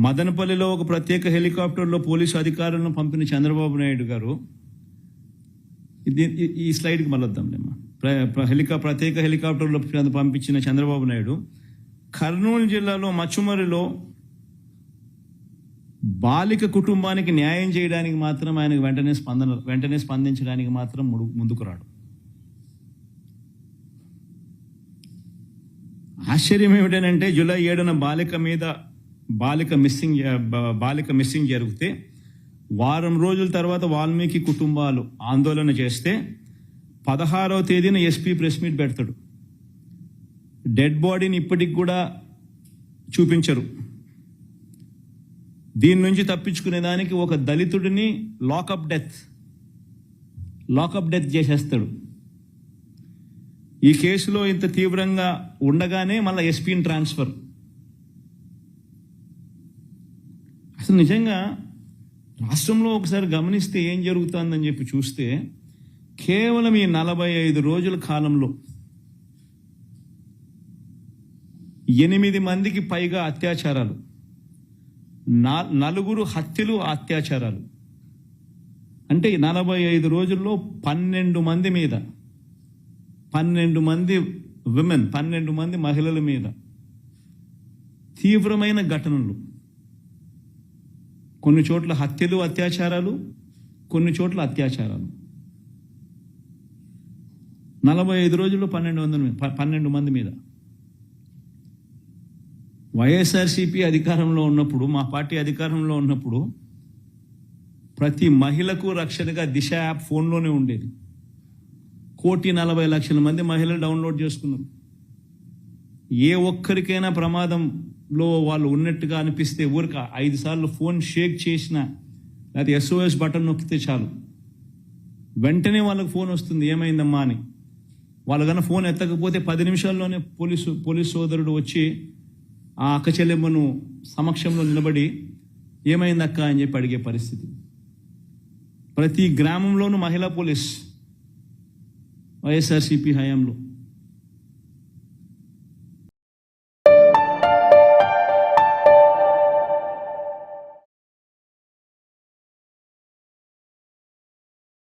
మదనపల్లిలో ఒక ప్రత్యేక హెలికాప్టర్లో పోలీసు అధికారులను పంపిన చంద్రబాబు నాయుడు గారు ఈ- స్లైడ్కి మళ్ళొద్దాంలేమ్మా ప్ర- హెలికా ప్రత్యేక హెలికాప్టర్లో పంపించిన చంద్రబాబు నాయుడు కర్నూలు జిల్లాలో మచ్చుమరిలో బాలిక కుటుంబానికి న్యాయం చేయడానికి మాత్రం ఆయనకు వెంటనే స్పందన వెంటనే స్పందించడానికి మాత్రం ముందుకు రాడు. ఆశ్చర్యం ఏమిటనంటే జూలై ఏడున బాలిక మీద బాలిక మిస్సింగ్ బాలిక మిస్సింగ్ జరిగితే వారం రోజుల తర్వాత వాల్మీకి కుటుంబాలు ఆందోళన చేస్తే పదహారవ తేదీన ఎస్పీ ప్రెస్ మీట్ పెడతాడు. డెడ్ బాడీని ఇప్పటికి కూడా చూపించరు. దీని నుంచి తప్పించుకునే దానికి ఒక దళితుడిని లాకప్ డెత్ లాకప్ డెత్ చేసేస్తాడు. ఈ కేసులో ఇంత తీవ్రంగా ఉండగానే మళ్ళీ ఎస్పీని ట్రాన్స్ఫర్. అసలు నిజంగా రాష్ట్రంలో ఒకసారి గమనిస్తే ఏం జరుగుతుందని చెప్పి చూస్తే కేవలం ఈ నలభై ఐదు రోజుల కాలంలో ఎనిమిది మందికి పైగా అత్యాచారాలు నలుగురు హత్యలు అత్యాచారాలు. అంటే నలభై ఐదు రోజుల్లో పన్నెండు మంది మీద పన్నెండు మంది విమెన్ పన్నెండు మంది మహిళల మీద తీవ్రమైన ఘటనలు. కొన్ని చోట్ల హత్యలు అత్యాచారాలు కొన్ని చోట్ల అత్యాచారాలు. నలభై ఐదు రోజుల్లో పన్నెండు వందల ప- పన్నెండు మంది మీద. వైఎస్ఆర్సీపీ అధికారంలో ఉన్నప్పుడు మా పార్టీ అధికారంలో ఉన్నప్పుడు ప్రతి మహిళకు రక్షణగా దిశ యాప్ ఫోన్లోనే ఉండేది. కోటి నలభై లక్షల మంది మహిళలు డౌన్లోడ్ చేసుకున్నారు. ఏ ఒక్కరికైనా ప్రమాదం లో వాళ్ళు ఉన్నట్టుగా అనిపిస్తే ఊరిక ఐదు సార్లు ఫోన్ షేక్ చేసిన లేకపోతే ఎస్ఓఎస్ బటన్ నొక్కితే చాలు. వెంటనే వాళ్ళకి ఫోన్ వస్తుంది ఏమైందమ్మా అని. వాళ్ళు కన్నా ఫోన్ ఎత్తకపోతే పది నిమిషాల్లోనే పోలీసు పోలీస్ సోదరుడు వచ్చి ఆ అక్క చెల్లెమ్మను సమక్షంలో నిలబడి ఏమైందక్క అని చెప్పి అడిగే పరిస్థితి. ప్రతి గ్రామంలోనూ మహిళా పోలీస్ వైఎస్ఆర్సీపీ హయాంలో.